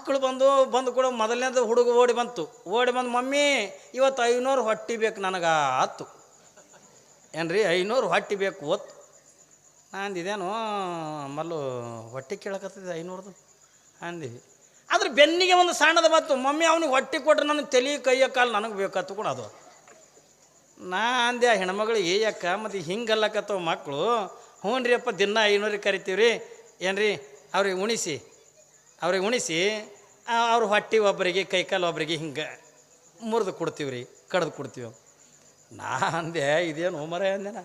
ಮಕ್ಕಳು ಬಂದು ಬಂದು ಕೂಡ ಮೊದಲನೇದು ಹುಡುಗ ಓಡಿ ಬಂತು. ಓಡಿ ಬಂದು, ಮಮ್ಮಿ, ಇವತ್ತು ಐನೂರು ಹೊಟ್ಟಿ ಬೇಕು ನನಗೆ ಹತ್ತು ಏನ್ರಿ, ಐನೂರು ಹೊಟ್ಟಿ ಬೇಕು ಒತ್ತು ಇದೇನು ಮಲ್ಲು ಹೊಟ್ಟೆ ಕೇಳಕತ್ತಿದೆ ಐನೂರದು. ಅಂದಿವಿ ಆದ್ರೆ ಬೆನ್ನಿಗೆ ಒಂದು ಸಣ್ಣದ ಬಂತು. ಮಮ್ಮಿ, ಅವ್ನಿಗೆ ಹೊಟ್ಟೆ ಕೊಟ್ರೆ ನನಗೆ ತಲೆ, ಕೈಯ, ಕಾಲು ನನಗೆ ಬೇಕತ್ತು ಕೂಡ ಅದು. ನಾ ಅಂದೆ, ಆ ಹೆಣ್ಮಗಳು ಏಯಕ್ಕ ಮತ್ತು ಹಿಂಗಲ್ಲಕತ್ತವ ಮಕ್ಕಳು? ಹ್ಞೂ ದಿನ ಐನೂರಿಗೆ ಕರಿತೀವಿ ರೀ ಏನು ರೀ ಅವ್ರಿಗೆ ಉಣಿಸಿ. ಅವ್ರಿಗೆ ಉಣಿಸಿ ಅವ್ರ ಹೊಟ್ಟೆ ಒಬ್ಬರಿಗೆ ಕೈಕಾಲು ಒಬ್ಬರಿಗೆ ಹಿಂಗೆ ಮುರಿದು ಕೊಡ್ತೀವಿ ರೀ ಕಡ್ದು ಕೊಡ್ತೀವಿ. ನಾ ಅಂದೆ, ಇದೇನು ಹೋಮರ ಅಂದೆ ನಾ.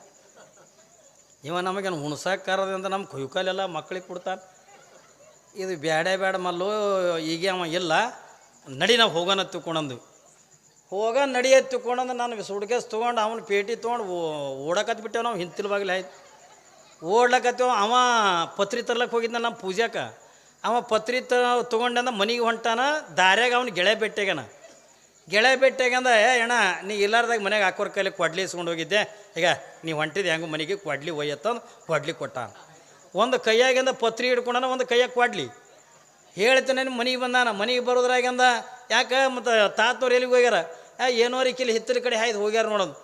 ಇವ ನಮಗೇನು ಉಣ್ಸಾಕಾರದಿಂದ ನಮ್ಮ ಕೈಕಾಲೆಲ್ಲ ಮಕ್ಳಿಗೆ ಕೊಡ್ತಾನೆ. ಇದು ಬೇಡ ಬೇಡ ಮಲ್ಲು, ಈಗ ಅವ ಇಲ್ಲ. ನಡಿ ನಾವು ಹೋಗೋಣ ತಿಳ್ಕೊಂಡಂದು ಹೋಗ, ನಡಿ ತಿಳ್ಕೊಂಡಂದು ನಾನು ಸುಡ್ಕೇಸ್ ತೊಗೊಂಡು ಅವನ ಪೇಟಿ ತೊಗೊಂಡು ಓಡಕತ್ ಬಿಟ್ಟೆವು ನಾವು ಹಿಂತಿಲ್ ಬಾಗಿಲು ಆಯ್ತು. ಓಡ್ಲಕತ್ತೇವ ಅವ ಪತ್ರಿ ತರ್ಲಕ್ಕೆ ಹೋಗಿದ್ದ ನಮ್ಮ ಪೂಜಾಕ. ಅವ ಪತ್ರಿ ತ ತೊಗೊಂಡಂದ ಮನೆಗೆ ಹೊಂಟಾನ, ದಾರ್ಯಾಗ ಅವ್ನು ಗೆಳೆ ಬೆಟ್ಟೆಗನ. ಗೆಳೆ ಬೆಟ್ಟೆಗಂದ ಏ ಅಣ್ಣ, ನೀ ಇಲ್ಲಾರ್ದಾಗ ಮನೆಗೆ ಹಾಕೋರ್ ಕೈಲಿ ಕೊಡ್ಲಿ ಇಸ್ಕೊಂಡು ಹೋಗಿದ್ದೆ. ಈಗ ನೀ ಹೊಂಟಿದ್ದು ಹೆಂಗೆ ಮನೆಗೆ ಕೊಡ್ಲಿ ಒಯ್ಯತ್ತಂದು ಕೊಡ್ಲಿ ಕೊಟ್ಟ ಒಂದು ಕೈಯಾಗಿಂದ ಪತ್ರಿ ಹಿಡ್ಕೊಂಡನ ಒಂದು ಕೈಯಾಗ ಕೊಡ್ಲಿ. ಹೇಳ್ತೇನೆ ಮನೆಗೆ ಬಂದಾನ. ಮನೆಗೆ ಬರೋದ್ರಾಗಿಂದ ಯಾಕೆ ಮತ್ತು ತಾತವ್ರು ಎಲ್ಲಿಗೆ ಹೋಗ್ಯಾರ? ಏನೋ ರೀ ಕಿಲ್ಲಿ ಹಿತ್ತಲ ಕಡೆ ಹಾಯ್ದು ಹೋಗ್ಯಾರ ನೋಡೋದು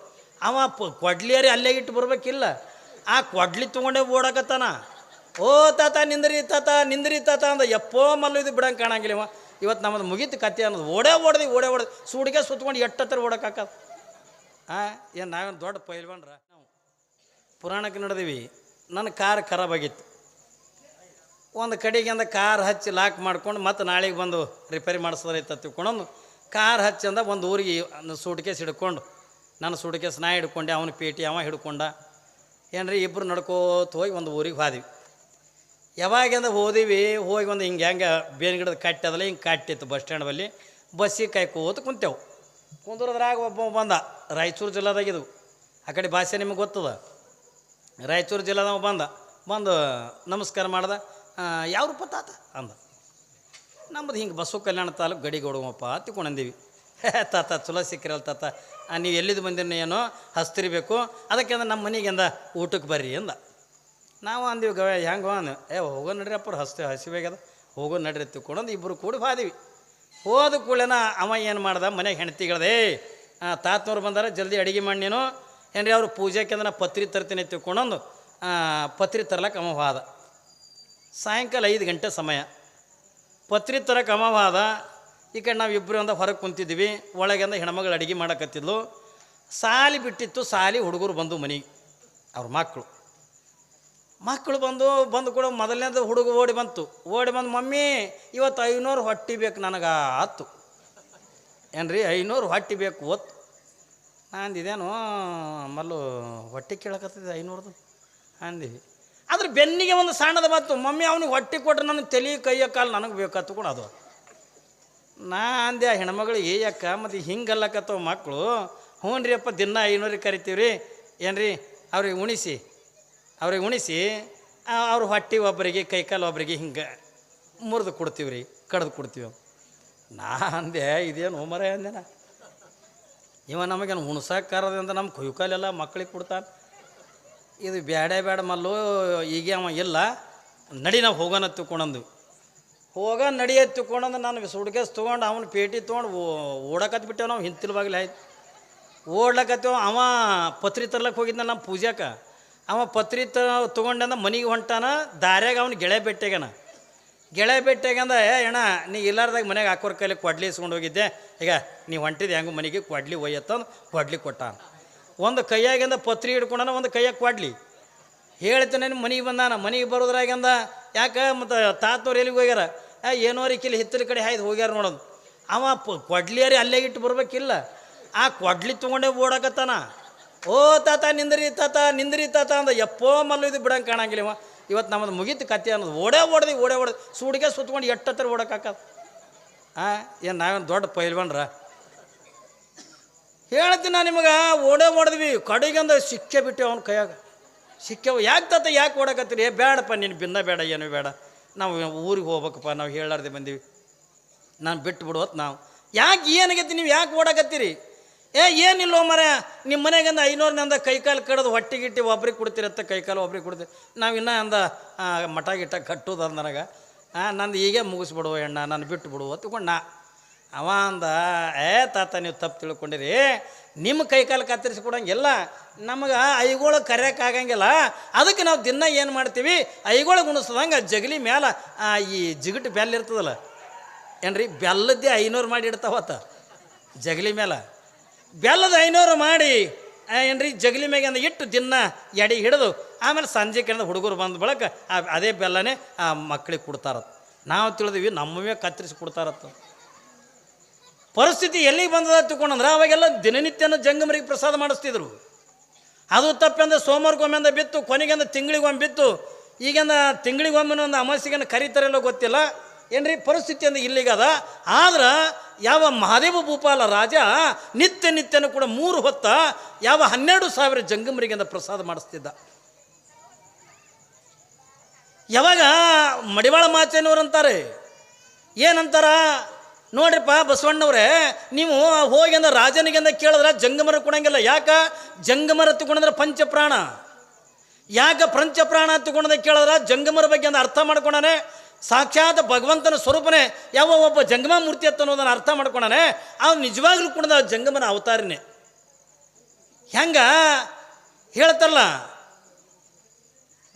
ಅವ ಪ ಕೊಡ್ಲಿಯರಿ ಅಲ್ಲೇ ಇಟ್ಟು ಬರ್ಬೇಕಿಲ್ಲ. ಆ ಕೊಡ್ಲಿ ತೊಗೊಂಡೇ ಓಡಕತ್ತಾನ. ಓ ತಾತ, ನಿಂದ್ರಿ ತಾತ ನಿಂದ್ರಿ ತಾತ ಅಂದ ಎಪ್ಪೋ ಮಲ್ಲು ಇದು ಬಿಡಂಗೆ ಕಾಣಂಗಿಲ್ಲ ಇವ. ಇವತ್ತು ನಮ್ಮದು ಮುಗೀತು ಕತೆ ಅನ್ನೋದು. ಓಡೇ ಓಡ್ದಿ, ಓಡೇ ಓಡ್ದು. ಸುಡಿಗೆ ಸುತ್ಕೊಂಡು ಎಟ್ಟತ್ತರ ಓಡಕ್ಕಾಕ ಹಾಂ ಏನು ನಾವೇನು ದೊಡ್ಡ ಪೈಲ್ವಾನ್ರ? ನಾವು ಪುರಾಣಕ್ಕೆ ನಡೆದೀವಿ, ನನ್ನ ಕಾರ್ ಖರಾಬ್ ಆಗಿತ್ತು. ಒಂದು ಕಡೆಗಿಂದ ಕಾರ್ ಹಚ್ಚಿ ಲಾಕ್ ಮಾಡ್ಕೊಂಡು ಮತ್ತೆ ನಾಳೆಗೆ ಬಂದು ರಿಪೇರಿ ಮಾಡಿಸೋದೈತೆ ತಿಳ್ಕೊಂಡು ಕಾರ್ ಹಚ್ಚಂದ ಒಂದು ಊರಿಗೆ ಸೂಟ್ಕೇಸ್ ಹಿಡ್ಕೊಂಡು, ನನ್ನ ಸೂಟ್ಕೇಸ್ ನಾ ಹಿಡ್ಕೊಂಡೆ ಅವನ ಪೇಟಿ ಅವ ಹಿಡ್ಕೊಂಡ. ಏನ್ರಿ ಇಬ್ಬರು ನಡ್ಕೋತ ಹೋಗಿ ಒಂದು ಊರಿಗೆ ಹೋದ್ವಿ. ಯಾವಾಗಿಂದ ಹೋದಿವಿ, ಹೋಗಿ ಒಂದು ಹಿಂಗೆ ಹೆಂಗೆ ಬೇನ್ ಗಿಡದ ಕಟ್ಟಿ ಅದಲ್ಲ, ಹಿಂಗೆ ಕಟ್ಟಿತ್ತು ಬಸ್ ಸ್ಟ್ಯಾಂಡ್ ಬಲ್ಲಿ. ಬಸ್ಸಿಗೆ ಕೂತು ಕುಂತೇವು. ಕುಂದ್ರದ್ರಾಗ ಒಬ್ಬ ಬಂದ, ರಾಯಚೂರು ಜಿಲ್ಲಾದಾಗಿದ್ದು ಆ ಕಡೆ ಭಾಷೆ ನಿಮಗೆ ಗೊತ್ತದ? ರಾಯಚೂರು ಜಿಲ್ಲಾದವ ಬಂದ, ಬಂದು, ನಮಸ್ಕಾರ ಮಾಡ್ದ ಯಾವ ರೂಪ ತಾತ? ಅಂದ. ನಮ್ಮದು ಹಿಂಗೆ ಬಸ್ಸು ಕಲ್ಯಾಣ ತಾಲೂಕು ಗಡಿ ಗೊಡುವಪ್ಪ ತಿಳ್ಕೊಂಡಂದೀವಿ. ತಾತ, ಚಲೋ ಸಿಕ್ಕಿರಲ್ಲ ತಾತ. ನೀವು ಎಲ್ಲಿದ್ದು ಬಂದಿರೋ ಏನೋ, ಹಸ್ತಿರ್ಬೇಕು. ಅದಕ್ಕೆ ಅಂದ, ನಮ್ಮ ಮನೆಗೆ ಅಂದ ಊಟಕ್ಕೆ ಬರ್ರಿ ಅಂದ. ನಾವು ಅಂದೀವಿ ಗವ ಹೆಂಗೆ ಅಂದ ಏ, ಹೋಗೋ ನಡ್ರಿ ಅಪ್ಪರು, ಹಸ್ತೆ ಹಸಿವಾಗ್ಯದ. ಹೋಗೋ ನಡ್ರಿ ತಿಕ್ಕೊಂಡು ಇಬ್ಬರು ಕೂಡಿ ಬಾದೀವಿ ಹೋದ ಕೂಡಲೇನ ಅವ ಏನು ಮಾಡ್ದ? ಮನೆಗೆ ಹೆಣ್ತಿಗಳದೇ ತಾತನವ್ರು ಬಂದಾರ, ಜಲ್ದಿ ಅಡುಗೆ ಮಾಡಿ ನೀನು. ಏನ್ರಿ, ಅವರು ಪೂಜೆಗೆ ಅಂದ್ರೆ ನಾ ಪತ್ರಿ ತರ್ತೀನಿ ತಿಳ್ಕೊಂಡೊಂದು ಪತ್ರಿ ತರ್ಲಕ್ಕೆ ಅಮವಾದ ಸಾಯಂಕಾಲ ಐದು ಗಂಟೆ ಸಮಯ. ಪತ್ರಿ ತರಕ್ಕೆ ಅಮವಾದ ಈ ಕಡೆ ನಾವು ಇಬ್ಬರು ಅಂದ ಹೊರಗೆ ಕುಂತಿದ್ವಿ. ಒಳಗಿಂದ ಹೆಣ್ಮಗಳು ಅಡುಗೆ ಮಾಡಕತ್ತಿದ್ಲು. ಸಾಲಿ ಬಿಟ್ಟಿತ್ತು, ಸಾಲಿ ಹುಡುಗರು ಬಂದು ಮನೆಗೆ. ಅವ್ರ ಮಕ್ಕಳು ಮಕ್ಕಳು ಬಂದು ಬಂದು ಕೂಡ ಮೊದಲನೇದು ಹುಡುಗ ಓಡಿ ಬಂತು. ಓಡಿ ಬಂದು, ಮಮ್ಮಿ, ಇವತ್ತು ಐನೂರು ಹೊಟ್ಟಿ ಬೇಕು ನನಗೆ ಆತು ಏನ್ರಿ, ಐನೂರು ಹೊಟ್ಟಿ ಬೇಕು ಒತ್ತು. ಇದೇನು ಮಲ್ಲು ಹೊಟ್ಟೆ ಕೇಳಕತ್ತಿದೆ ಐನೂರದು. ಅಂದಿ ಆದ್ರೆ ಬೆನ್ನಿಗೆ ಒಂದು ಸಣ್ಣದ ಬಂತು. ಮಮ್ಮಿ, ಅವ್ನಿಗೆ ಹೊಟ್ಟೆ ಕೊಟ್ರೆ ನನಗೆ ತಲೆ ಕೈಯ ಕಾಲು ನನಗೆ ಬೇಕತ್ತು ಕೂಡ ಅದು. ನಾ ಅಂದೆ, ಆ ಹೆಣ್ಮಗಳು ಏಯಕ್ಕ ಮತ್ತು ಹಿಂಗಲ್ಲಕತ್ತವ ಮಕ್ಕಳು? ಹ್ಞೂ ರೀ ಅಪ್ಪ ದಿನ ಐನೂರಿಗೆ ಕರಿತೀವಿ ರೀ ಏನು ರೀ ಅವ್ರಿಗೆ ಉಣಿಸಿ. ಅವ್ರಿಗೆ ಉಣಿಸಿ ಅವ್ರ ಹೊಟ್ಟೆ ಒಬ್ಬರಿಗೆ ಕೈಕಾಲು ಒಬ್ಬರಿಗೆ ಹಿಂಗೆ ಮುರಿದು ಕೊಡ್ತೀವಿ ರೀ, ಕಡ್ದು ಕೊಡ್ತೀವಿ. ನಾ ಅಂದೆ, ಇದೇನು ಹೋಮರ ಅಂದೆ ನಾ. ಇವ ನಮಗೇನು ಉಣ್ಸಾಕಾರದಿಂದ ನಮ್ಮ ಕುಯ್ಕಾಲೆಲ್ಲ ಮಕ್ಳಿಗೆ ಕೊಡ್ತಾನೆ. ಇದು ಬೇಡ ಬೇಡ ಮಲ್ಲು, ಈಗ ಅವ ಇಲ್ಲ, ನಡಿ ನಾವು ಹೋಗೋಣ ತಿಳ್ಕೊಂಡಂದು. ಹೋಗ ನಡಿಯ ತಿಳ್ಕೊಂಡಂದು ನಾನು ಸುಡ್ಗೇಸ್ ತೊಗೊಂಡು, ಅವನು ಪೇಟಿ ತೊಗೊಂಡು ಓಡಕತ್ ಬಿಟ್ಟೆವು ನಾವು ಹಿಂತಿಲ್ವಾಗಲೇ ಆಯ್ತು. ಓಡ್ಲಕತ್ತೇವ, ಅವ ಪತ್ರಿ ತರ್ಲಕ್ಕೆ ಹೋಗಿದ್ದ ನಮ್ಮ ಪೂಜಾಕ. ಅವ ಪತ್ರಿ ತ ತೊಗೊಂಡಂದ ಮನೆಗೆ ಹೊಂಟಾನ, ದಾರ್ಯಾಗ ಅವ್ನು ಗೆಳೆ ಬೆಟ್ಟೆಗನ. ಗೆಳೆ ಬೆಟ್ಟೆಗಂದ ಏ ಅಣ್ಣ, ನೀ ಇಲ್ಲಾರ್ದಾಗ ಮನೆಗೆ ಹಾಕೋರ್ ಕೈಲಿ ಕೊಡ್ಲಿ ಇಸ್ಕೊಂಡು ಹೋಗಿದ್ದೆ. ಈಗ ನೀ ಹೊಂಟಿದ್ದು ಹೆಂಗೆ ಮನೆಗೆ ಕೊಡ್ಲಿ ಒಯ್ಯತ್ತಂದು ಕೊಡ್ಲಿ ಕೊಟ್ಟ ಒಂದು ಕೈಯಾಗಿಂದ ಪತ್ರಿ ಹಿಡ್ಕೊಂಡನ ಒಂದು ಕೈಯಾಗ ಕೊಡ್ಲಿ. ಹೇಳ್ತೇನೆ ಮನೆಗೆ ಬಂದಾನ. ಮನೆಗೆ ಬರೋದ್ರಾಗಂದ ಯಾಕೆ ಮತ್ತು ತಾತವ್ರು ಎಲ್ಲಿಗೆ ಹೋಗ್ಯಾರ? ಏನೋ ರೀ ಕಿಲ್ಲಿ ಹಿತ್ತಲ ಕಡೆ ಹಾಯ್ದು ಹೋಗ್ಯಾರ ನೋಡೋದು. ಅವ ಕೊಡ್ಲಿಯರಿ ಅಲ್ಲೇ ಇಟ್ಟು ಬರ್ಬೇಕಿಲ್ಲ. ಆ ಕೊಡ್ಲಿ ತೊಗೊಂಡೇ ಓಡಕತ್ತಾನ. ಓ ತಾತ, ನಿಂದ್ರಿ ತಾತ ನಿಂದ್ರಿ ತಾತ ಅಂದ ಎಪ್ಪೋ ಮಲ್ಲು ಇದು ಬಿಡಂಗೆ ಕಾಣಂಗಿಲ್ಲ ಇವ. ಇವತ್ತು ನಮ್ಮದು ಮುಗೀತು ಕತೆ ಅನ್ನೋದು. ಓಡೇ ಓಡ್ದಿ, ಓಡೇ ಓಡ್ದು. ಸುಡಿಗೆ ಸುತ್ಕೊಂಡು ಎಟ್ಟತ್ತರ ಓಡಕ್ಕಾಕ ಹಾಂ ಏನು ನಾವೇನು ದೊಡ್ಡ ಪೈಲ್ವನ್ರ? ಹೇಳ್ತೀನಿ ನಾನು ನಿಮಗೆ, ಓಡೇ ಓಡಿದ್ವಿ. ಕಡೆಗಂದ ಸಿಕ್ಕೆ ಬಿಟ್ಟೆ ಅವ್ನ ಕೈಯಾಗ. ಸಿಕ್ಕೇವು ಯಾಕೆ ತಾತ ಯಾಕೆ ಓಡಕತ್ತೀರಿ? ಏ ಬೇಡಪ್ಪ ನೀನು ಬಿನ್ನ ಬೇಡ ಏನು ಬೇಡ ನಾವು ಊರಿಗೆ ಹೋಗ್ಬೇಕಪ್ಪ, ನಾವು ಹೇಳಾರ್ದೆ ಬಂದೀವಿ. ನಾನು ಬಿಟ್ಟು ಬಿಡುವತ್ತು ನಾವು. ಯಾಕೆ ಏನಾಗೈತಿ ನೀವು ಯಾಕೆ ಓಡಕತ್ತೀರಿ? ಏ, ಏನಿಲ್ಲೋ ಮರ ನಿಮ್ಮ ಮನೆಗಂದ ನಂದ ಕೈಕಾಲು ಕಡದು ಹೊಟ್ಟೆ ಗಿಟ್ಟಿ ಒಬ್ರಿಗೆ ಕೊಡ್ತಿರತ್ತ, ಕೈಕಾಲು ಒಬ್ರಿಗೆ ಕೊಡ್ತೀರಿ ನಾವು ಇನ್ನೂ ಅಂದ ಮಠ ಗಿಟ್ಟ ಕಟ್ಟೋದು ಅಂದ ನನಗೆ. ಹಾಂ ನಂದು ಹೀಗೆ ಮುಗಿಸ್ಬಿಡುವ ಎಣ್ಣ ನಾನು ಬಿಟ್ಟು ಬಿಡುವ ತಗೊಂಡ ಅವ ಅಂದ, ಏ, ತಾತ, ನೀವು ತಪ್ಪು ತಿಳ್ಕೊಂಡಿರಿ. ನಿಮ್ಮ ಕೈಕಾಲು ಕಾಲು ಕತ್ತರಿಸಿ ಕೊಡಂಗಿಲ್ಲ ನಮಗೆ ಐಗೋಳು ಕರೆಯೋಕ್ಕಾಗಂಗಿಲ್ಲ ಅದಕ್ಕೆ ನಾವು ದಿನ ಏನು ಮಾಡ್ತೀವಿ? ಐಗೋಳು ಗುಣಿಸ್ದಂಗೆ ಜಗಲಿ ಮೇಲೆ ಈ ಜಿಗಟ್ ಬೆಲ್ಲ ಇರ್ತದಲ್ಲ. ಏನ್ರಿ, ಬೆಲ್ಲದ್ದೇ ಐನೂರು ಮಾಡಿ ಇಡ್ತಾವತ್ತ, ಜಗಲಿ ಮೇಲೆ ಬೆಲ್ಲದ ಐನೂರು ಮಾಡಿ ಏನ್ರಿ, ಜಗಲಿ ಮ್ಯಾಗಿಂದ ಇಟ್ಟು ದಿನ ಎಡೆ ಹಿಡಿದು, ಆಮೇಲೆ ಸಂಜೆ ಕಡೆ ಹುಡುಗರು ಬಂದ ಬಳಕ ಆ, ಅದೇ ಬೆಲ್ಲನೇ ಆ ಮಕ್ಕಳಿಗೆ ಕೊಡ್ತಾರತ್ತ ನಾವು ತಿಳಿದೀವಿ ನಮ್ಮವೇ ಕತ್ತರಿಸಿ ಕೊಡ್ತಾರತ್ತು ಪರಿಸ್ಥಿತಿ ಎಲ್ಲಿಗೆ ಬಂದದ ತಿಳ್ಕೊಂಡಂದ್ರೆ ಅವಾಗೆಲ್ಲ ದಿನನಿತ್ಯನ ಜಂಗಮರಿಗೆ ಪ್ರಸಾದ ಮಾಡಿಸ್ತಿದ್ರು. ಅದು ತಪ್ಪಂದ್ರೆ ಸೋಮವಾರಕ್ಕೊಮ್ಮೆಂದ ಬಿತ್ತು, ಕೊನೆಗೆಂದ ತಿಂಗಳಿಗೊಮ್ಮೆ ಬಿತ್ತು. ಈಗಿಂದ ತಿಂಗಳಿಗೊಮ್ಮೆ ಒಂದು ಅಮಾಸಿಗೆನ ಕರೀತಾರೆಲ್ಲೋ ಗೊತ್ತಿಲ್ಲ. ಏನ್ರಿ ಪರಿಸ್ಥಿತಿ ಅಂದ್ರೆ ಇಲ್ಲಿಗದ ಆದ್ರೆ ಯಾವ ಮಹಾದೇವ ಭೂಪಾಲ ರಾಜ ನಿತ್ಯ ನಿತ್ಯನೂ ಕೂಡ ಮೂರು ಹೊತ್ತ ಯಾವ ಹನ್ನೆರಡು ಸಾವಿರ ಜಂಗಮರಿಗೆಂದ ಪ್ರಸಾದ ಮಾಡಿಸ್ತಿದ್ದ. ಯಾವಾಗ ಮಡಿವಾಳ ಮಾಚೇನವ್ರು ಅಂತಾರೆ, ಏನಂತಾರ? ನೋಡ್ರಿಪ್ಪ ಬಸವಣ್ಣವ್ರೆ, ನೀವು ಹೋಗಿ ಅಂದ್ರೆ ರಾಜನಿಗೆಂದ ಕೇಳಿದ್ರೆ ಜಂಗಮರ ಕೊಡಂಗಿಲ್ಲ ಯಾಕ? ಜಂಗಮರ ತಗೊಂಡ್ರೆ ಪಂಚಪ್ರಾಣ. ಯಾಕ ಪಂಚಪ್ರಾಣ ತಗೊಂಡ್ರೆ ಕೇಳಿದ್ರೆ ಜಂಗಮರ ಬಗ್ಗೆ ಅಂದ್ರೆ ಅರ್ಥ ಮಾಡ್ಕೊಳನೆ ಸಾಕ್ಷಾತ್ ಭಗವಂತನ ಸ್ವರೂಪನೇ ಯಾವ ಒಬ್ಬ ಜಂಗಮ ಮೂರ್ತಿ ಅಂತ ಅನ್ನೋದನ್ನು ಅರ್ಥ ಮಾಡ್ಕೊಳ್ಳೋಣೆ ಅವ್ನು ನಿಜವಾಗ್ಲೂ ಕೂಡ ಜಂಗಮನ ಅವತಾರನೇ. ಹೆಂಗ? ಹೇಳ್ತಾರಲ್ಲ,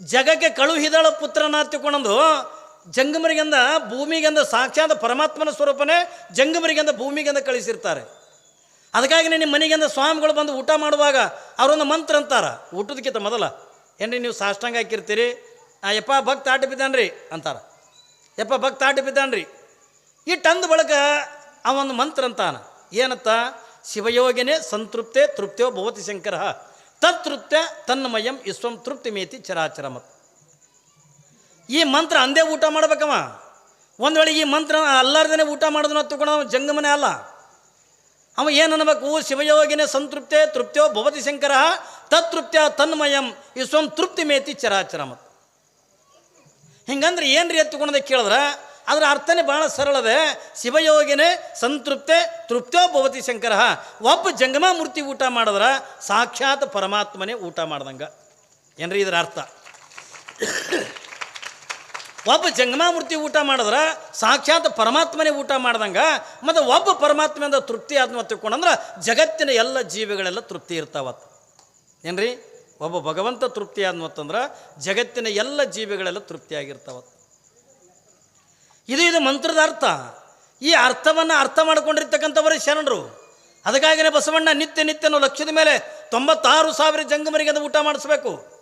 ಜಗಕ್ಕೆ ಕಳುಹಿದಳ ಪುತ್ರನ ತಿಳ್ಕೊಂಡಂದು ಜಂಗಮರಿಗೆಂದ ಭೂಮಿಗೆಂದ ಸಾಕ್ಷಾತ್ ಪರಮಾತ್ಮನ ಸ್ವರೂಪನೇ ಜಂಗಮರಿಗೆಂದ ಭೂಮಿಗೆಂದ ಕಳಿಸಿರ್ತಾರೆ. ಅದಕ್ಕಾಗಿ ನಿಮ್ಮ ಮನೆಗೆಂದ ಸ್ವಾಮಿಗಳು ಬಂದು ಊಟ ಮಾಡುವಾಗ ಅವರೊಂದು ಮಂತ್ರ ಅಂತಾರ, ಊಟದಕ್ಕಿಂತ ಮೊದಲ ಏನ್ರಿ ನೀವು ಸಾಷ್ಟಾಂಗ ಹಾಕಿರ್ತೀರಿ. ಆ, ಯಪ್ಪ, ಭಕ್ತ ಆಟ ಬಿದ್ದಾನ್ರಿ, ಅಂತಾರ. ಯಪ್ಪ, ಭಕ್ತ ಆಟ ಬಿದ್ದಾನ್ರಿ. ಇಟ್ಟಂದ ಬಳಕ ಅವೊಂದು ಮಂತ್ರ ಅಂತಾನ. ಏನತ್ತ? ಶಿವಯೋಗಿನೇ ಸಂತೃಪ್ತೆ ತೃಪ್ತಿಯೋ ಭವತಿ ಶಂಕರ. ತತ್ತೃಪ್ತ ತನ್ಮಯಂ ವಿಶ್ವಂ ತೃಪ್ತಿ ಮೇತಿ. ಚರಾಚರಮತ್ ಈ ಮಂತ್ರ ಅಂದೇ ಊಟ ಮಾಡ್ಬೇಕವ. ಒಂದು ವೇಳೆ ಈ ಮಂತ್ರ ಅಲ್ಲಾರ್ದೇ ಊಟ ಮಾಡೋದನ್ನ ತಗೊಂಡು ಜಂಗಮನೆ ಅಲ್ಲ. ಅವ ಏನು ಅನ್ಬೇಕು? ಶಿವಯೋಗಿನೇ ಸಂತೃಪ್ತೆ ತೃಪ್ತಿಯೋ ಭವತಿ ಶಂಕರ. ತತ್ತೃಪ್ತ ತನ್ಮಯಂ ವಿಶ್ವಂ ತೃಪ್ತಿ ಮೇತಿ. ಚರಾಚರಮತ್ ಹಿಂಗಂದ್ರೆ ರೀ ಎತ್ತುಕೊಂಡೆ ಕೇಳಿದ್ರೆ? ಅದರ ಅರ್ಥನೇ ಭಾಳ ಸರಳದೆ ಶಿವಯೋಗಿನೇ ಸಂತೃಪ್ತೆ, ತೃಪ್ತೋ ಭವತಿ ಶಂಕರ. ಒಬ್ಬ ಜಂಗಮ ಮೂರ್ತಿ ಊಟ ಮಾಡಿದ್ರೆ ಸಾಕ್ಷಾತ್ ಪರಮಾತ್ಮನೇ ಊಟ ಮಾಡ್ದಂಗೆ. ಏನ್ರಿ ಇದರ ಅರ್ಥ? ಒಬ್ಬ ಜಂಗಮಾಮೂರ್ತಿ ಊಟ ಮಾಡಿದ್ರೆ ಸಾಕ್ಷಾತ್ ಪರಮಾತ್ಮನೇ ಊಟ ಮಾಡ್ದಂಗೆ. ಮತ್ತು ಒಬ್ಬ ಪರಮಾತ್ಮೆಯಿಂದ ತೃಪ್ತಿ ಆತ್ಮ ತಿಳ್ಕೊಂಡಂದ್ರೆ ಜಗತ್ತಿನ ಎಲ್ಲ ಜೀವಿಗಳೆಲ್ಲ ತೃಪ್ತಿ ಇರ್ತಾವತ್ತು ಏನ್ರಿ? ಒಬ್ಬ ಭಗವಂತ ತೃಪ್ತಿ ಆದ್ಮತ್ತಂದ್ರೆ ಜಗತ್ತಿನ ಎಲ್ಲ ಜೀವಿಗಳೆಲ್ಲ ತೃಪ್ತಿಯಾಗಿರ್ತಾವ. ಇದು ಇದು ಮಂತ್ರದ ಅರ್ಥ. ಈ ಅರ್ಥವನ್ನು ಅರ್ಥ ಮಾಡ್ಕೊಂಡಿರ್ತಕ್ಕಂಥವರೇ ಶರಣರು. ಅದಕ್ಕಾಗಿನೇ ಬಸವಣ್ಣ ನಿತ್ಯ ನಿತ್ಯನೋ ಲಕ್ಷದ ಮೇಲೆ ತೊಂಬತ್ತಾರು ಸಾವಿರ ಜಂಗಮರಿಗೆ ಅದು ಊಟ ಮಾಡಿಸ್ಬೇಕು.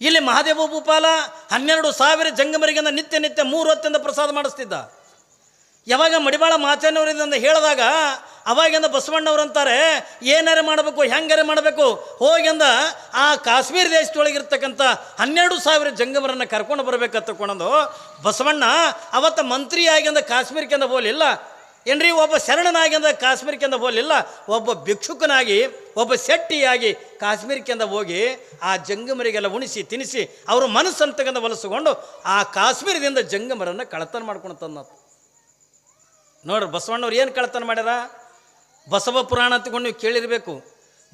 ಇಲ್ಲಿ ಮಹಾದೇವ ಭೂಪಾಲ ಹನ್ನೆರಡು ಸಾವಿರ ಜಂಗಮರಿಗೆ ನಿತ್ಯ ನಿತ್ಯ ಮೂರು ಹೊತ್ತಿಂದ ಪ್ರಸಾದ ಮಾಡಿಸ್ತಿದ್ದ. ಯಾವಾಗ ಮಡಿವಾಳ ಮಾಚನವರಿಂದ ಹೇಳಿದಾಗ, ಅವಾಗಿಂದ ಬಸವಣ್ಣವ್ರು ಅಂತಾರೆ, ಏನಾರೆ ಮಾಡಬೇಕು, ಹೆಂಗಾರೆ ಮಾಡಬೇಕು ಹೋಗಿಂದ ಆ ಕಾಶ್ಮೀರ ದೇಶದೊಳಗಿರ್ತಕ್ಕಂಥ ಹನ್ನೆರಡು ಸಾವಿರ ಜಂಗಮರನ್ನು ಕರ್ಕೊಂಡು ಬರಬೇಕಂತ ತಗೊಂಡು ಬಸವಣ್ಣ ಮಂತ್ರಿ ಆಗಿಂದ ಕಾಶ್ಮೀರಕ್ಕಿಂತ ಹೋಲಿಲ್ಲ. ಏನ್ರಿ, ಒಬ್ಬ ಶರಣನಾಗಿಂದ ಕಾಶ್ಮೀರಕ್ಕೆಂದ ಹೋಲಿಲ್ಲ, ಒಬ್ಬ ಭಿಕ್ಷುಕನಾಗಿ, ಒಬ್ಬ ಶೆಟ್ಟಿಯಾಗಿ ಕಾಶ್ಮೀರಕ್ಕೆಂದ ಹೋಗಿ ಆ ಜಂಗಮರಿಗೆಲ್ಲ ಉಣಿಸಿ, ತಿನಿಸಿ, ಅವರು ಮನಸ್ಸಂತಕ್ಕಂಥ ಬಲಸಿಕೊಂಡು ಆ ಕಾಶ್ಮೀರದಿಂದ ಜಂಗಮರನ್ನು ಕಳತನ ಮಾಡ್ಕೊಂಡು ತಂದತ್ತು ನೋಡ್ರಿ, ಬಸವಣ್ಣವ್ರು ಏನು ಕಳ್ತನ ಮಾಡ್ಯಾರ? ಬಸವ ಪುರಾಣ ತಗೊಂಡು ನೀವು ಕೇಳಿರಬೇಕು.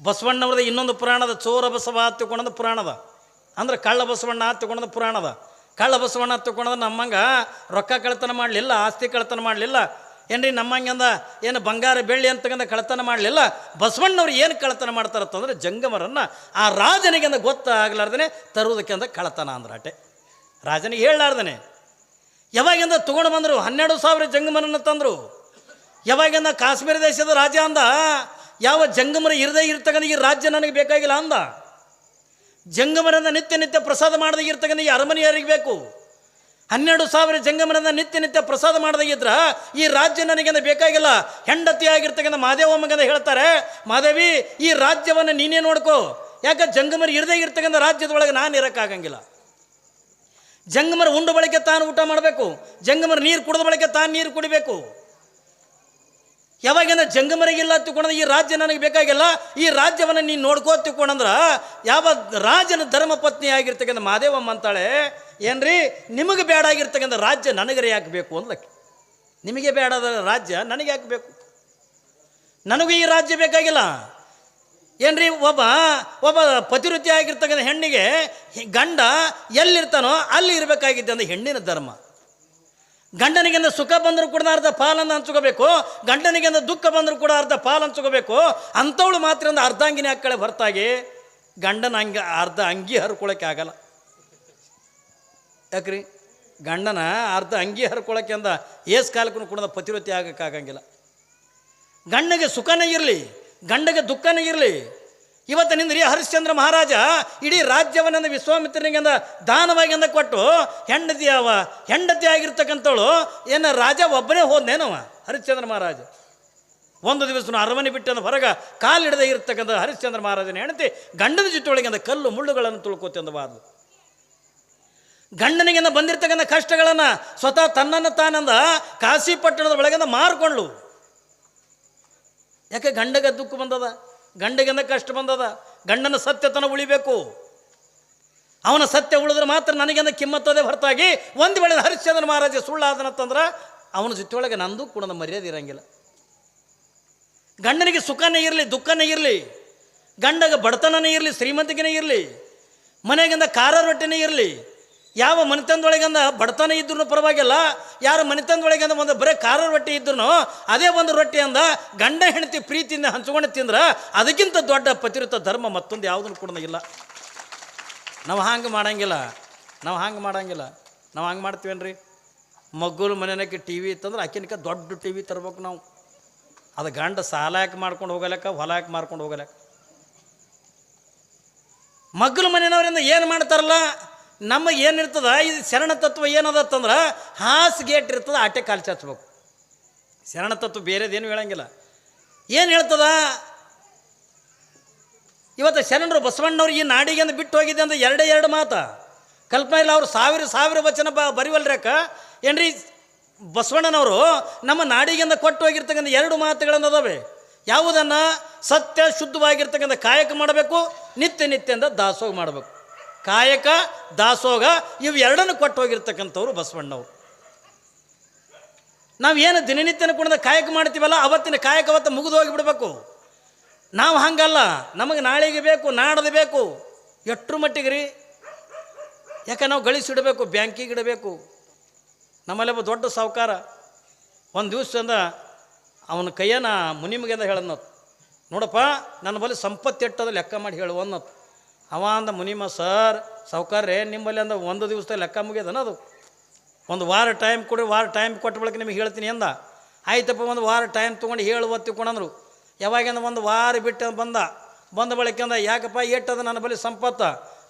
ಬಸವಣ್ಣವ್ರದ ಇನ್ನೊಂದು ಪುರಾಣದ ಚೋರ ಬಸವ ತಗೊಂಡದ ಪುರಾಣದ. ಅಂದ್ರೆ ಕಳ್ಳ ಬಸವಣ್ಣ ತಗೊಂಡದ ಪುರಾಣದ. ಕಳ್ಳ ಬಸವಣ್ಣ ತಗೊಂಡದ ನಮ್ಮಂಗ ರೊಕ್ಕ ಕಳ್ತನ ಮಾಡಲಿಲ್ಲ, ಆಸ್ತಿ ಕಳ್ತನ ಮಾಡಲಿಲ್ಲ. ಏನ್ರಿ ನಮ್ಮಂಗಂದ ಏನು ಬಂಗಾರ ಬೆಳ್ಳಿ ಅಂತಕಂದ ಕಳ್ತನ ಮಾಡಲಿಲ್ಲ. ಬಸವಣ್ಣವ್ರು ಏನು ಕಳ್ತನ ಮಾಡ್ತಾರತ್ತಂದ್ರೆ ಜಂಗಮರನ್ನು ಆ ರಾಜನಿಗೆ ಗೊತ್ತಾಗ್ಲಾರ್ದೇ ತರುವುದಕ್ಕೆ ಅಂದ ಕಳ್ತನ ಅಂದ್ರೆ ಅಟೆ ರಾಜನಿಗೆ ಹೇಳಲಾರ್ದನೆ ಯಾವಾಗಿಂದ ತೊಗೊಂಡು ಬಂದರು? ಹನ್ನೆರಡು ಸಾವಿರ ಜಂಗಮರನ್ನು ತಂದರು. ಯಾವಾಗಿಂದ ಕಾಶ್ಮೀರ ದೇಶದ ರಾಜ ಅಂದ? ಯಾವ ಜಂಗಮರ ಇರದೇ ಇರ್ತಕ್ಕಂಥ ಈ ರಾಜ್ಯ ನನಗೆ ಬೇಕಾಗಿಲ್ಲ ಅಂದ. ಜಂಗಮರನ್ನ ನಿತ್ಯ ನಿತ್ಯ ಪ್ರಸಾದ ಮಾಡ್ದಾಗ ಇರ್ತಕ್ಕಂಥ ಈ ಅರಮನೆ ಯಾರಿಗೆ ಬೇಕು. ಹನ್ನೆರಡು ಸಾವಿರ ಜಂಗಮರನ್ನ ನಿತ್ಯ ನಿತ್ಯ ಪ್ರಸಾದ ಮಾಡದಾಗಿದ್ರ ಈ ರಾಜ್ಯ ನನಗೆಂದ ಬೇಕಾಗಿಲ್ಲ? ಹೆಂಡತಿ ಆಗಿರ್ತಕ್ಕಂಥ ಮಾದೇವಮ್ಮಗಂದ ಹೇಳ್ತಾರೆ, ಮಾದೇವಿ, ಈ ರಾಜ್ಯವನ್ನು ನೀನೇ ನೋಡ್ಕೋ. ಯಾಕೆ ಜಂಗಮರಿ ಇರದೇ ಇರ್ತಕ್ಕಂಥ ರಾಜ್ಯದೊಳಗೆ ನಾನು ಇರೋಕ್ಕಾಗಂಗಿಲ್ಲ. ಜಂಗಮರ ಉಂಡು ಬಳಕೆ ತಾನು ಊಟ ಮಾಡಬೇಕು. ಜಂಗಮರ ನೀರು ಕುಡಿದ ಬಳಕೆ ತಾನು ನೀರು ಕುಡಿಬೇಕು. ಯಾವಾಗಿಂದ ಜಂಗಮರಿಗಿಲ್ಲ ತಿಳ್ಕೊಂಡ್ರೆ ಈ ರಾಜ್ಯ ನನಗೆ ಬೇಕಾಗಿಲ್ಲ. ಈ ರಾಜ್ಯವನ್ನು ನೀನು ನೋಡ್ಕೋ ತಿಳ್ಕೊಂಡಂದ್ರ ಯಾವ ರಾಜನ ಧರ್ಮಪತ್ನಿ ಆಗಿರ್ತಕ್ಕಂಥ ಮಾದೇವಮ್ಮ ಅಂತಾಳೆ, ಏನ್ರಿ, ನಿಮಗೆ ಬೇಡ ಆಗಿರ್ತಕ್ಕಂಥ ರಾಜ್ಯ ನನಗರೇ ಯಾಕೆ ಬೇಕು ಅಂದ್ಲಕ್ಕೆ. ನಿಮಗೆ ಬೇಡದ ರಾಜ್ಯ ನನಗೆ ಯಾಕೆ ಬೇಕು? ನನಗೂ ಈ ರಾಜ್ಯ ಬೇಕಾಗಿಲ್ಲ. ಏನ್ರಿ, ಒಬ್ಬ ಒಬ್ಬ ಪತಿವೃತ್ತಿ ಆಗಿರ್ತಕ್ಕಂಥ ಹೆಣ್ಣಿಗೆ ಗಂಡ ಎಲ್ಲಿರ್ತಾನೋ ಅಲ್ಲಿ ಇರಬೇಕಾಗಿದ್ದೆ ಅಂದರೆ ಹೆಣ್ಣಿನ ಧರ್ಮ. ಗಂಡನಿಗೆಂದ ಸುಖ ಬಂದರೂ ಕೂಡ ಅರ್ಧ ಪಾಲನ್ನು ಹಂಚ್ಕೋಬೇಕು ಗಂಡನಿಗೆಂದ ದುಃಖ ಬಂದರೂ ಕೂಡ ಅರ್ಧ ಪಾಲು ಹಂಚ್ಕೋಬೇಕು, ಅಂಥವಳು ಮಾತ್ರ ಒಂದು ಅರ್ಧಾಂಗಿನಿ ಹಾಕಳೆ ಹೊರತಾಗಿ ಗಂಡನ ಅಂಗ, ಅರ್ಧ ಅಂಗಿ ಹರ್ಕೊಳಕ್ಕೆ ಆಗಲ್ಲ. ಯಾಕ್ರಿ? ಗಂಡನ ಅರ್ಧ ಅಂಗಿ ಹರ್ಕೊಳಕ್ಕೆ ಅಂದ ಏಸ್ ಕಾಲಕ್ಕೂ ಕೂಡ ಪತಿವೃತ್ತಿ ಆಗೋಕ್ಕಾಗಂಗಿಲ್ಲ. ಗಂಡಗೆ ಸುಖನೇ ಇರಲಿ ಗಂಡಗೆ ದುಃಖನೇ ಇರಲಿ. ಇವತ್ತು ನಿಂದ್ರಿ ಹರಿಶ್ಚಂದ್ರ ಮಹಾರಾಜ ಇಡೀ ರಾಜ್ಯವನ್ನ ದಾನವಾಗಿ ಅಂದ ಕೊಟ್ಟು ಹೆಂಡತಿ ಅವ, ಹೆಂಡತಿ ಆಗಿರ್ತಕ್ಕಂಥವಳು, ಏನು ರಾಜ ಒಬ್ಬನೇ ಹೋದ್ನೇನವ? ಹರಿಶ್ಚಂದ್ರ ಮಹಾರಾಜ. ಒಂದು ದಿವಸ ಅರಮನೆ ಬಿಟ್ಟನ ಹೊರಗ ಕಾಲಿಡದೆ ಇರತಕ್ಕಂಥ ಹರಿಶ್ಚಂದ್ರ ಮಹಾರಾಜನ ಹೆಂಡತಿ ಗಂಡನ ಜೊತೆಯೊಳಗೆ ಅಂದ ಕಲ್ಲು ಮುಳ್ಳುಗಳನ್ನು ತುಳ್ಕೋತೆಂದಬಾರ್ದು ಗಂಡನಿಗೆಂದ ಬಂದಿರ್ತಕ್ಕಂಥ ಕಷ್ಟಗಳನ್ನು ಸ್ವತಃ ತನ್ನನ್ನು ತಾನಂದ ಕಾಶಿ ಪಟ್ಟಣದ ಒಳಗಿಂದ ಮಾರ್ಕೊಂಡ್ಳು. ಯಾಕೆ ಗಂಡಗ ದುಃಖ ಬಂದದ? ಗಂಡಗಿಂದ ಕಷ್ಟ ಬಂದದ? ಗಂಡನ ಸತ್ಯತನ ಉಳಿಬೇಕು. ಅವನ ಸತ್ಯ ಉಳಿದ್ರೆ ಮಾತ್ರ ನನಗೆಂದ ಕಿಮ್ಮತ್ತದೇ ಹೊರತಾಗಿ ಒಂದು ವೇಳೆ ಹರಿಶ್ಚಂದ್ರ ಮಹಾರಾಜ ಸುಳ್ಳಾದನಂತಂದ್ರೆ ಅವನ ಜೊತೆಯೊಳಗೆ ನಂದು ಕೂಡ ಮರ್ಯಾದೆ ಇರಂಗಿಲ್ಲ. ಗಂಡನಿಗೆ ಸುಖನೇ ಇರಲಿ, ದುಃಖನೇ ಇರಲಿ, ಗಂಡಗ ಬಡತನನೇ ಇರಲಿ, ಶ್ರೀಮಂತಿಕೆನೇ ಇರಲಿ, ಮನೆಗಿಂದ ಖಾರ ರೊಟ್ಟಿನೇ ಇರಲಿ ಯಾವ ಮನೆತನದೊಳಗಂದ ಬಡತನ ಇದ್ರೂ ಪರವಾಗಿಲ್ಲ, ಯಾರ ಮನೆತನದೊಳಗಂದ ಒಂದು ಬರೀ ಖಾರ ರೊಟ್ಟಿ ಇದ್ರೂ ಅದೇ ಒಂದು ರೊಟ್ಟಿ ಅಂದ ಗಂಡ ಹೆಂಡತಿ ಪ್ರೀತಿಯಿಂದ ಹಂಚ್ಕೊಂಡು ತಿಂದ್ರೆ ಅದಕ್ಕಿಂತ ದೊಡ್ಡ ಪತಿರುತ ಧರ್ಮ ಮತ್ತೊಂದು ಯಾವುದನ್ನು ಕೂಡ ಇಲ್ಲ. ನಾವು ಹಾಂಗೆ ಮಾಡಂಗಿಲ್ಲ, ನಾವು ಹಾಂಗೆ ಮಾಡಂಗಿಲ್ಲ. ನಾವು ಹಂಗೆ ಮಾಡ್ತೀವೇನ್ರಿ? ಮಗ್ಗಲು ಮನೆಯಕ್ಕೆ ಟಿ ವಿ ಇತ್ತಂದ್ರೆ ಆಕಿನಕ ದೊಡ್ಡ ಟಿ ವಿ ತರ್ಬೇಕು ನಾವು. ಅದು ಗಂಡ ಸಾಲ ಯಾಕೆ ಮಾಡ್ಕೊಂಡು ಹೋಗಲಕ್ಕ ಹೊಲ ಯಾಕೆ ಮಾರ್ಕೊಂಡು ಹೋಗಲಕ್ಕ ಮಗ್ಗಲು ಮನೆಯವರಿಂದ ಏನು ಮಾಡ್ತಾರಲ್ಲ? ನಮಗೆ ಏನಿರ್ತದ? ಇದು ಶರಣ ತತ್ವ ಏನದತ್ತಂದ್ರೆ ಹಾಸ್ ಗೇಟ್ ಇರ್ತದೆ, ಆಟೆ ಕಾಲು ಚಾಚಬೇಕು. ಶರಣ ತತ್ವ ಬೇರೆದೇನು ಹೇಳಂಗಿಲ್ಲ. ಏನು ಹೇಳ್ತದ? ಇವತ್ತು ಶರಣರು ಬಸವಣ್ಣವ್ರು ಈ ನಾಡಿಗೆ ಅಂದು ಬಿಟ್ಟು ಹೋಗಿದೆ ಅಂದ್ರೆ ಎರಡೇ ಎರಡು ಮಾತು. ಕಲ್ಪನೆ ಇಲ್ಲ, ಅವರು ಸಾವಿರ ಸಾವಿರ ವಚನ ಬ ಬರಿವಲ್ರಕ್ಕ ಏನ್ರಿ, ಬಸವಣ್ಣನವರು ನಮ್ಮ ನಾಡಿಗೆಂದ ಕೊಟ್ಟು ಹೋಗಿರ್ತಕ್ಕಂಥ ಎರಡು ಮಾತುಗಳನ್ನು ಅದಾವೆ. ಯಾವುದನ್ನು? ಸತ್ಯ ಶುದ್ಧವಾಗಿರ್ತಕ್ಕಂಥ ಕಾಯಕ ಮಾಡಬೇಕು, ನಿತ್ಯ ನಿತ್ಯದಿಂದ ದಾಸೋಗ ಮಾಡಬೇಕು. ಕಾಯಕ ದಾಸೋಗ ಇವೆರಡನ್ನು ಕೊಟ್ಟು ಹೋಗಿರ್ತಕ್ಕಂಥವ್ರು ಬಸವಣ್ಣವ್ರು. ನಾವು ಏನು ದಿನನಿತ್ಯನ ಕುಣದ ಕಾಯಕ ಮಾಡ್ತೀವಲ್ಲ, ಅವತ್ತಿನ ಕಾಯಕ ಅವತ್ತು ಮುಗಿದು ಹೋಗಿಬಿಡ್ಬೇಕು. ನಾವು ಹಂಗಲ್ಲ, ನಮಗೆ ನಾಳೆಗೆ ಬೇಕು, ನಾಡದು ಬೇಕು. ಎಷ್ಟು ಮಟ್ಟಿಗೆ ರೀ? ಯಾಕೆ ನಾವು ಗಳಿಸಿಡಬೇಕು ಬ್ಯಾಂಕಿಗೆ ಇಡಬೇಕು? ನಮ್ಮಲ್ಲಿ ಒಬ್ಬ ದೊಡ್ಡ ಸಾಹುಕಾರ ಒಂದು ದಿವಸದಿಂದ ಅವನ ಕೈಯನ್ನ ಮುನಿಮಗೆಂದ ಹೇಳನ್ನತ್ತು ನೋಡಪ್ಪ, ನನ್ನ ಬಳಿ ಸಂಪತ್ತು ಎಟ್ಟದ ಲೆಕ್ಕ ಮಾಡಿ ಹೇಳು ಅನ್ನತ್ ಅವ ಅಂದ ಮುನಿಮ, ಸರ್ ಸೌಕರ್ಯ ನಿಮ್ಮಲ್ಲಿ ಅಂದ ಒಂದು ದಿವಸದ ಲೆಕ್ಕ ಮುಗಿಯೋದನ ಅದು? ಒಂದು ವಾರ ಟೈಮ್ ಕೊಡಿ, ವಾರ ಟೈಮ್ ಕೊಟ್ಟ ಬಳಿಕ ನಿಮಗೆ ಹೇಳ್ತೀನಿ ಅಂದ. ಆಯ್ತಪ್ಪ, ಒಂದು ವಾರ ಟೈಮ್ ತೊಗೊಂಡು ಹೇಳು ಒತ್ತಿಕೊಂಡಂದ್ರು ಯಾವಾಗಿಂದ ಒಂದು ವಾರ ಬಿಟ್ಟು ಬಂದ? ಬಂದ ಬಳಿಕ ಅಂದ, ಯಾಕಪ್ಪ ಎಟ್ಟದ ನನ್ನ ಬಳಿ ಸಂಪತ್ತ?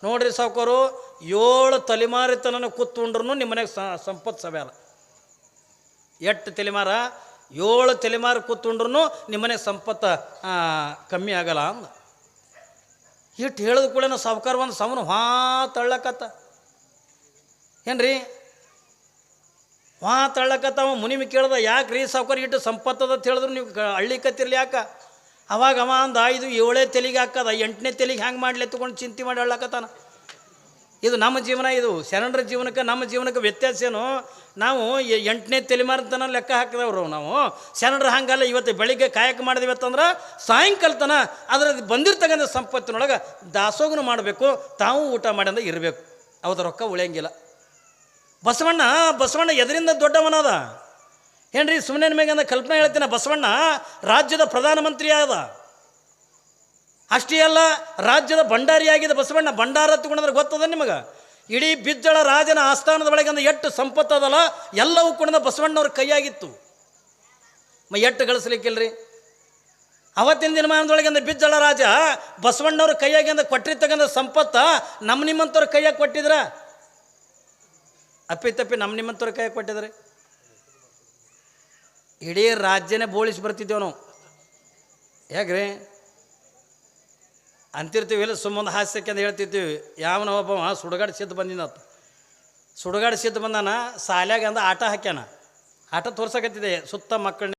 ನೋಡ್ರಿ ಸಾವುಕಾರು, ಏಳು ತಲೆಮಾರಿತನ ಕೂತ್ಕೊಂಡ್ರು ನಿಮ್ಮ ಮನೆಗೆ ಸಂಪತ್ತು ಅಲ್ಲ. ಎಟ್ಟು ತಲೆಮಾರ? ಏಳು ತಲೆಮಾರು ಕೂತ್ಕೊಂಡ್ರು ನಿಮ್ಮ ಮನೆಗೆ ಸಂಪತ್ತ ಕಮ್ಮಿ ಆಗಲ್ಲ ಅಂದ. ಇಟ್ಟು ಹೇಳಿದ ಕೂಡ ಸಾವುಕಾರ ಒಂದು ಸಮನು ಹಾ ತಳ್ಳಕತ್ತ. ಏನ್ರಿ? ಹಾ ತಳ್ಳಕತ್ತ ಅವ ಮುನಿಮಿ ಕೇಳ್ದ ಯಾಕೆ ರೀ ಸಾವುಕಾರ ಇಟ್ಟು ಸಂಪತ್ತದ ಅಂತ ಹೇಳಿದ್ರು ನೀವು ಹಳ್ಳಿ ಕತ್ತಿರ್ಲಿ ಯಾಕ? ಅವಾಗ ಅವ ಅಂದ, ಇದು ಏಳೇ ತೆಲಿಗೆ ಹಾಕದ, ಎಂಟನೇ ತೆಲಿಗೆ ಹ್ಯಾಂಗೆ ಮಾಡ್ಲಿ? ತಗೊಂಡು ಚಿಂತೆ ಮಾಡಿ ಹೇಳಕತ್ತಾನ ಇದು ನಮ್ಮ ಜೀವನ, ಇದು ಶರಣರ ಜೀವನಕ್ಕೆ, ನಮ್ಮ ಜೀವನಕ್ಕೆ ವ್ಯತ್ಯಾಸ ಏನು? ನಾವು ಎಂಟನೇ ತಲೆಮಾರತನ ಲೆಕ್ಕ ಹಾಕಿದವರು ನಾವು. ಶರಣರು ಹಂಗಲ್ಲ, ಇವತ್ತು ಬೆಳಿಗ್ಗೆ ಕಾಯಕ ಮಾಡಿದ್ವಿ ಅಂತಂದ್ರೆ ಸಾಯಂಕಾಲ ತನ ಅದರ ಬಂದಿರ್ತಕ್ಕಂಥ ಸಂಪತ್ತಿನೊಳಗೆ ದಾಸೋಗನು ಮಾಡಬೇಕು, ತಾವು ಊಟ ಮಾಡಿಂದ ಇರಬೇಕು. ಅವ್ರ ರೊಕ್ಕ ಉಳಿಯಂಗಿಲ್ಲ. ಬಸವಣ್ಣ ಬಸವಣ್ಣ ಎದರಿಂದ ದೊಡ್ಡವನದ? ಏನ್ರಿ ಸುಮ್ಮನೆ ಮೇಗಂದ ಕಲ್ಪನೆ ಹೇಳ್ತೀನಿ, ಬಸವಣ್ಣ ರಾಜ್ಯದ ಪ್ರಧಾನಮಂತ್ರಿ ಆದ ಅಷ್ಟೇ ಅಲ್ಲ, ರಾಜ್ಯದ ಭಂಡಾರಿಯಾಗಿದ್ದ ಬಸವಣ್ಣ ಭಂಡಾರ ತಗೊಂಡ್ರೆ ಗೊತ್ತದ ನಿಮಗೆ? ಇಡೀ ಬಿಜ್ಜಳ ರಾಜನ ಆಸ್ಥಾನದ ಒಳಗಿಂದ ಎಷ್ಟು ಸಂಪತ್ತು ಅದಲ್ಲ ಎಲ್ಲವೂ ಕೂಡ ಬಸವಣ್ಣವ್ರ ಕೈಯಾಗಿತ್ತು. ಮ, ಎಟ್ಟು ಗಳಿಸ್ಲಿಕ್ಕಿಲ್ರಿ? ಅವತ್ತಿನ ದಿನಮಾನದೊಳಗಿಂದ ಬಿಜ್ಜಳ ರಾಜ ಬಸವಣ್ಣವ್ರ ಕೈಯಾಗಿಂದ ಕೊಟ್ಟಿರ್ತಕ್ಕಂಥ ಸಂಪತ್ತ ನಮ್ಮ ನಿಮ್ಮಂಥವ್ರ ಕೈಯಾಗಿ ಕೊಟ್ಟಿದ್ರ? ಅಪ್ಪಿ ತಪ್ಪಿ ನಮ್ಮ ನಿಮ್ಮಂಥವ್ರ ಕೈಯಾಗಿ ಕೊಟ್ಟಿದ್ರಿ? ಇಡೀ ರಾಜ್ಯನೇ ಬೋಳಿಸಿ ಬರ್ತಿದ್ದೇವೆ ನಾವು. ಹೇಗ್ರಿ ಅಂತಿರ್ತೀವಿ, ಇಲ್ಲ ಸುಮ್ಮನೆ ಹಾಸ್ಯಕ್ಕೆ ಅಂತ ಹೇಳ್ತಿರ್ತೀವಿ. ಯಾವನ ಒಬ್ಬ ಸುಡುಗಾಡು ಸಿದ್ದು ಬಂದಿನತ್ತ ಸುಡುಗಾಡು ಸಿದ್ದು ಬಂದಾನ, ಸಾಲ್ಯಾಗ ಅಂದ ಆಟ ಹಾಕ್ಯಾನ. ಆಟ ತೋರ್ಸಕತ್ತಿದೆ, ಸುತ್ತ ಮಕ್ಕಳನ್ನ